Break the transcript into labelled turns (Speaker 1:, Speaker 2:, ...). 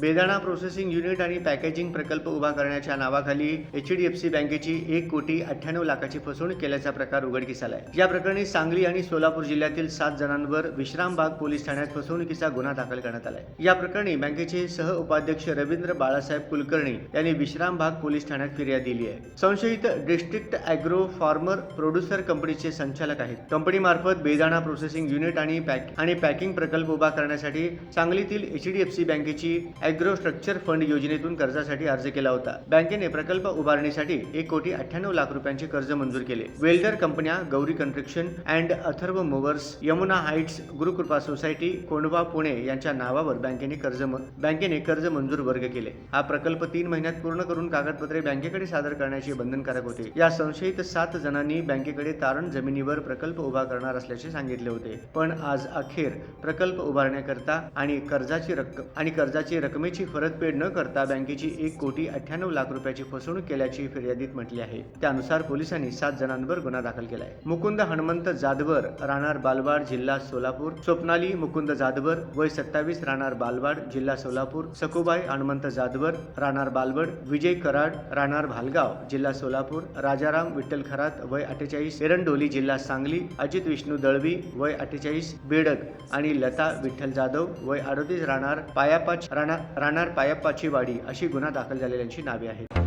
Speaker 1: बेदाणा processing unit आणि packaging प्रकल्प उभा करण्याच्या नावाखाली एच डी एफ सी बँकेची एक कोटी अठ्ठ्याण्णव लाखाची फसवणूक केल्याचा प्रकार उघडकीस आलाय. या प्रकरणी सांगली आणि सोलापूर जिल्ह्यातील सात जणांवर विश्रामबाग पोलीस ठाण्यात फसवणुकीचा गुन्हा दाखल करण्यात आलाय. या प्रकरणी बँकेचे सह उपाध्यक्ष रवींद्र बाळासाहेब कुलकर्णी यांनी विश्रामबाग पोलीस ठाण्यात फिर्याद दिली आहे. संशयित डिस्ट्रिक्ट अॅग्रो फार्मर प्रोड्युसर कंपनीचे संचालक आहेत. कंपनीमार्फत बेदाणा प्रोसेसिंग युनिट आणि पॅक आणि पॅकिंग प्रकल्प उभा करण्यासाठी सांगलीतील एच डी एफ सी बँकेची अॅग्रो स्ट्रक्चर फंड योजनेतून कर्जासाठी अर्ज केला होता. बँकेने प्रकल्प उभारणीसाठी एक कोटी अठ्ठ्याण्णव लाख रुपयांचे कर्ज मंजूर केले. वेल्डर कंपन्या Gauri construction and Atharva movers Yamuna heights Gurukrupa society Kondhwa Pune यांच्या नावावर बँकेने कर्ज बँकेने कर्ज मंजूर वर्ग केले. हा प्रकल्प तीन महिन्यात पूर्ण करून कागदपत्रे बँकेकडे सादर करण्याचे बंधनकारक होते. या संशयित सात जणांनी बँकेकडे तारण जमिनीवर प्रकल्प उभा करणार असल्याचे सांगितले होते. पण आज अखेर प्रकल्प उभारण्याकरता आणि कर्जाची रक्कम आणि कर्जाची रक्कम रकमेची परतफेड न करता बँकेची एक कोटी अठ्ठ्याण्णव लाख रुपयाची फसवणूक केल्याची फिर्यादीत म्हटली आहे. त्यानुसार पोलिसांनी सात जणांवर गुन्हा दाखल केलाय. मुकुंद हनुमंत जाधवर राहणार बालवाड जिल्हा सोलापूर. स्वप्नाली मुकुंद जाधवर वय सत्तावीस राहणार बालवाड जिल्हा सोलापूर. सकुबाई हनुमंत जाधवर राहणार बालवड. विजय कराड राहणार भालगाव जिल्हा सोलापूर. राजाराम विठ्ठल खरात वय अठ्ठेचाळीस. एरंडोली जिल्हा सांगली. अजित विष्णू दळवी वय अठ्ठेचाळीस. बेडक आणि लता विठ्ठल जाधव वय अडोतीस राहणार पायापाच राहणार राहणार पायप्पाची वाडी अशी गुन्हा दाखल झालेल्यांची नावे आहेत.